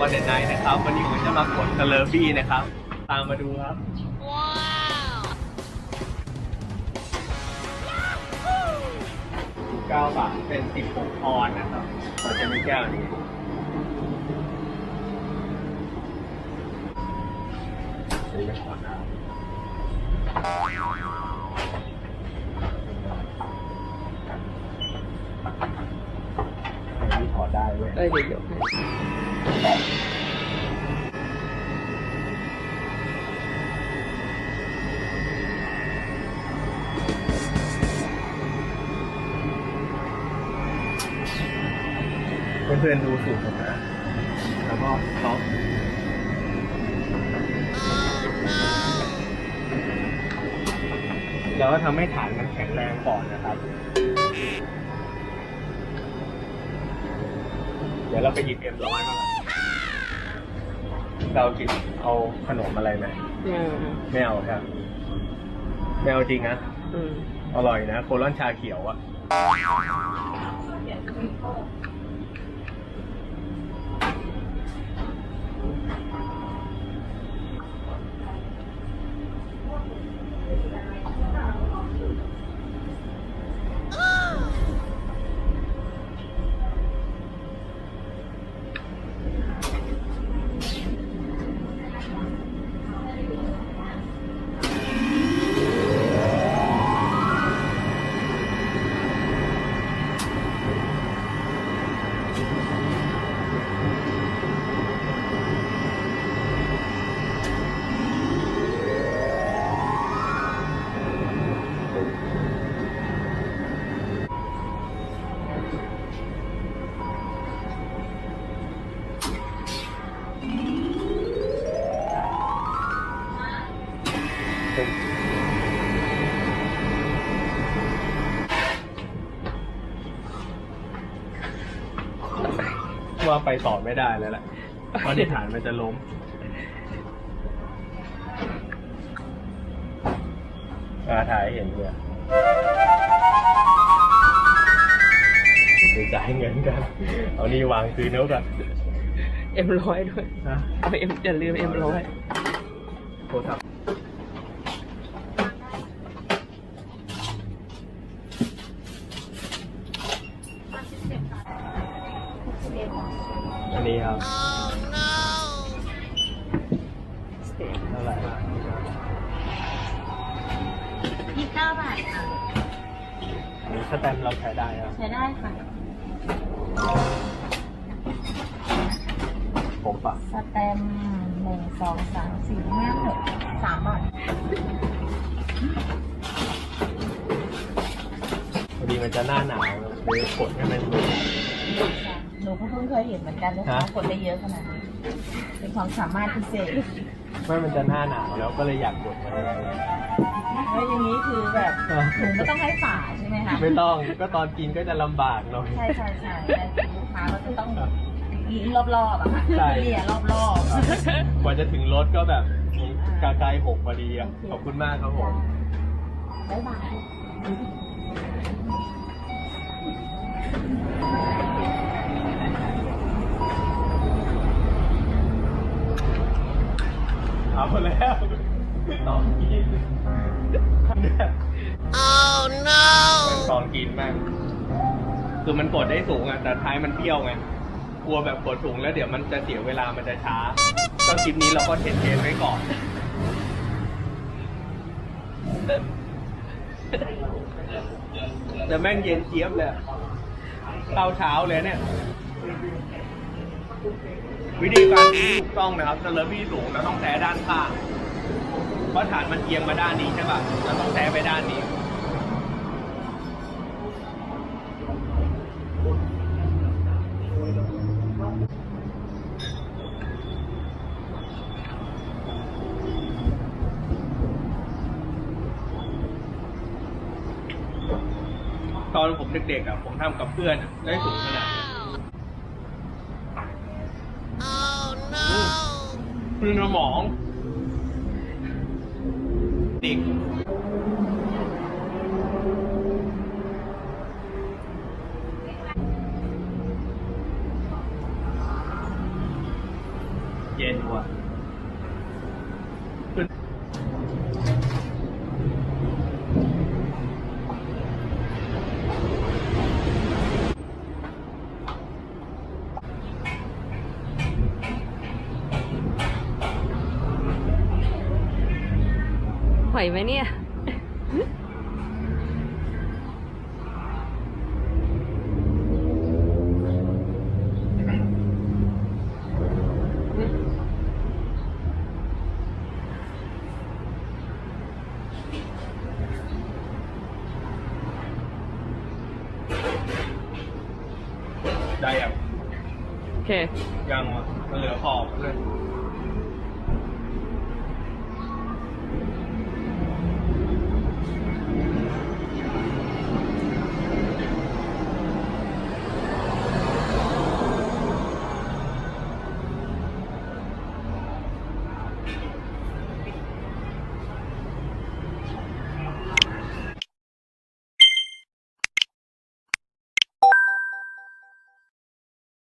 วันเดนไนนะครับ วันนี้ผมจะมากดคาเลอร์บี้นะครับ ตามมาดูครับเก้าบาทเป็นสิบหกออนซ์นะครับก็จะเป็นแก้วนี้อันนี้ก็ถอดได้อันนี้ถอดได้เว้ยเอ้ยเดี๋ยวยกให้ เพื่อนๆดูสูตรผมนะแล้วก็ท็อปแล้วก็ทำให้ฐานมันแข็งแรงก่อนนะครับ ดี๋ยวเราไปหยิบเอ็มร้อยมาก่อนเรากินเอาขนมอะไรไหมเนี่ยไม่เอาครับไม่เอาจริงนะอืม อร่อยนะ โคลอนชาเขียวอะ ว่าไปต่อไม่ได้แล้วแหละเพราะที่ฐานมันจะล้มอาถ่ายให้เห็นเลยจะจ่ายเงินกัน เอานี่วางคืนแล้วกันเอ็มร้อยด้วยนะเอาเอ็มอย่าลืมเอ็มร้อยโทรศัพท์ อันนี้ครับเท่าไหร่ครับยี่สิบเก้าบาทค่ะ อันนี้สแตมป์เราใช้ได้ครับใช้ได้ค่ะ ผมปะสแตมป์หนึ่งสองสามสี่ห้าหกสามบาทพอดีมันจะหน้าหนาวเลยกดให้มันดู หนูก็เพิ่งเคยเห็นเหมือนกันนะคะฮะ กดได้เยอะขนาดนี้เป็นความสามารถพิเศษไม่มันจะหน้าหนาวแล้วก็เลยอยากกดมันแล้วอย่างนี้คือแบบหนูไม่ต้องให้ฝาใช่ไหมคะไม่ต้องก็ตอนกินก็จะลำบากหน่อย ใช่ใช่ใช่แต่ลูกค้าเราจะต้องยิงรอบๆอะค่ะใช่ เลี่ยรอบกว่าจะถึงรถก็แบบกาไกลหกพอดีอะขอบคุณมากครับผมๆบ๊ายบาย เอาแล้วตอนกินเนี่ย oh no เป็นตอนกินมาก คือมันกดได้สูงอะ แต่ท้ายมันเปรี้ยวไง กลัวแบบกดสูงแล้วเดี๋ยวมันจะเสียเวลา มันจะช้า ก็คลิปนี้เราก็เทสเทสไว้ก่อน แต่แม่งเย็นเจี๊ยบเลยอะเข้าเช้าเลยเนี่ย วิธีการที่ถูกต้องนะครับสเลอร์บี้สูงเราต้องแซะด้านข้างเพราะฐานมันเอียงมาด้านนี้ใช่ป่ะเราต้องแซะไปด้านนี้ตอนผมเด็กๆอะผมทำกับเพื่อนได้สูงขนาด คือสมองเด็กเย็นว่ะ ขึ้นไหวไหมเนี่ย ได้ยังโอเค ยังวะมันเหลือขอบเลย